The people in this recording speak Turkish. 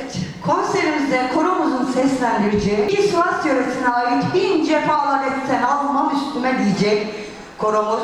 Evet, konserimizde koromuzun seslendireceği bir Sivas yöresine ait bin cefalar etsen almam üstüme diyecek koromuz.